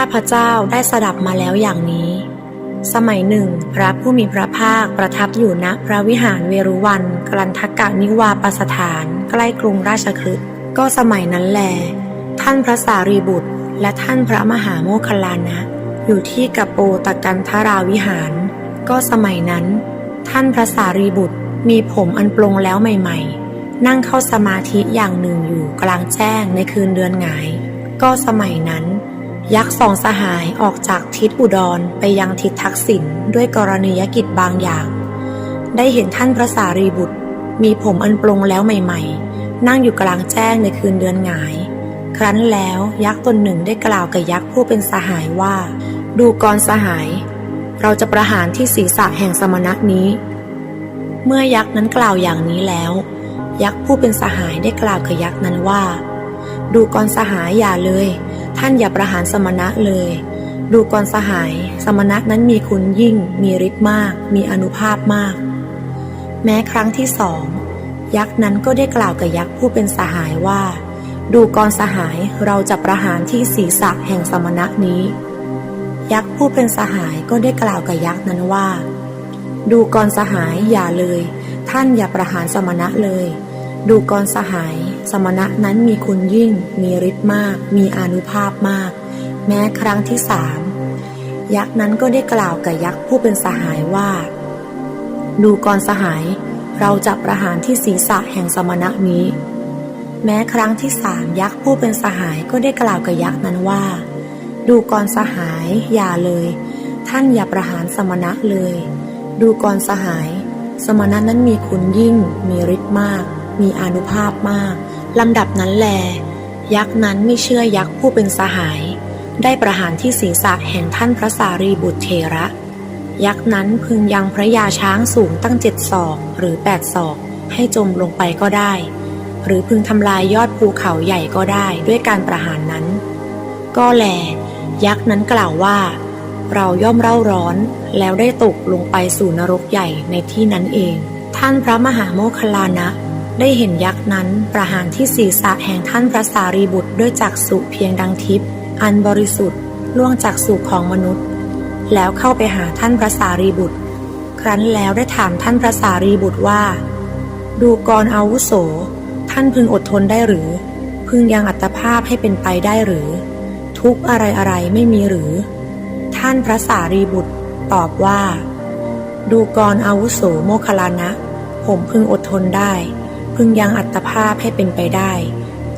ข้าพเจ้าได้สดับมาแล้วอย่างนี้ สมัยหนึ่ง พระผู้มีพระภาคประทับอยู่ณพระวิหารเวรุวันกลันทกะนิวาปสถานใกล้กรุงราชคฤห์ก็สมัยนั้นแล ท่านพระสารีบุตร และท่านพระมหาโมคคลานะ อยู่ที่กปโปตกันทราวิหาร ก็สมัยนั้น ท่านพระสารีบุตรมีผมอันปลงแล้วใหม่ ๆ นั่งเข้าสมาธิอย่างหนึ่งอยู่กลางแจ้งในคืนเดือนหงาย ก็สมัยนั้น ยักษ์สองสหายออกจากทิศอุดรไปยังทิศทักษิณด้วยกรณียกิจบางอย่าง ได้เห็นท่านพระสารีบุตร มีผมอันปลงแล้วใหม่ๆ นั่งอยู่กลางแจ้งในคืนเดือนหงาย ครั้นแล้วยักษ์ตนหนึ่งได้กล่าวกับยักษ์ผู้เป็นสหายว่า ดูกรสหาย เราจะประหารที่ศีรษะแห่งสมณะนี้ เมื่อยักษ์นั้นกล่าวอย่างนี้แล้ว ยักษ์ผู้เป็นสหายได้กล่าวกับยักษ์นั้นว่า ดูกรสหายอย่าเลย ท่านอย่าประหารสมณะเลย ดูกรสหาย สมณะนั้นมีคุณยิ่ง มีฤทธิ์มาก มีอนุภาพมาก แม้ครั้งที่สอง ยักษ์นั้นก็ได้กล่าวกับยักษ์ผู้เป็นสหายว่า ดูกรสหายเราจะประหารที่ศีรษะแห่งสมณะนี้ ยักษ์ผู้เป็นสหายก็ได้กล่าวกับยักษ์นั้นว่า ดูกรสหายอย่าเลย ท่านอย่าประหารสมณะเลย ดูกรสหาย สมณะนั้นมีคุณยิ่ง มีฤทธิ์มาก มีอนุภาพมาก แม้ครั้งที่สามยักษ์นั้นก็ได้กล่าวกับยักษ์ผู้เป็นสหายว่า ดูกรสหาย เราจะประหารที่ศีรษะแห่งสมณะนี้ แม้ครั้งที่สามยักษ์ผู้เป็นสหายก็ได้กล่าวกับยักษ์นั้นว่า ดูกรสหายอย่าเลย ท่านอย่าประหารสมณะเลย ดูกรสหาย สมณะนั้นมีคุณยิ่ง มีฤทธิ์มาก มีอานุภาพมากลำดับนั้นแล ยักษ์นั้นไม่เชื่อยักษ์ผู้เป็นสหาย ได้ประหารที่ศีรษะแห่งท่านพระสารีบุตรเทระ ยักษ์นั้นพึงยังพระยาช้างสูงตั้งเจ็ดศอกหรือแปดศอก ให้จมลงไปก็ได้ หรือพึงทำลายยอดภูเขาใหญ่ก็ได้ด้วยการประหารนั้น ก็แล ยักษ์นั้นกล่าวว่า เราย่อมเร่าร้อนแล้วได้ตกลงไปสู่นรกใหญ่ในที่นั้นเอง ท่านพระมหาโมคคลานะ ได้เห็นยักษ์นั้นประหารที่ศีรษะแห่งท่านพระสารีบุตรด้วยจักษุเพียงดังทิพย์อันบริสุทธิ์ล่วงจากสุของมนุษย์ แล้วเข้าไปหาท่านพระสารีบุตร ครั้นแล้วได้ถามท่านพระสารีบุตรว่า ดูกรอาวุโส ท่านพึงอดทนได้หรือ พึงยังอัตภาพให้เป็นไปได้หรือ ทุกอะไรอะไรไม่มีหรือ ท่านพระสารีบุตรตอบว่า ดูกรอาวุโสโมคลานะ ผมพึงอดทนได้ พึงยังอัตภาพให้เป็นไปได้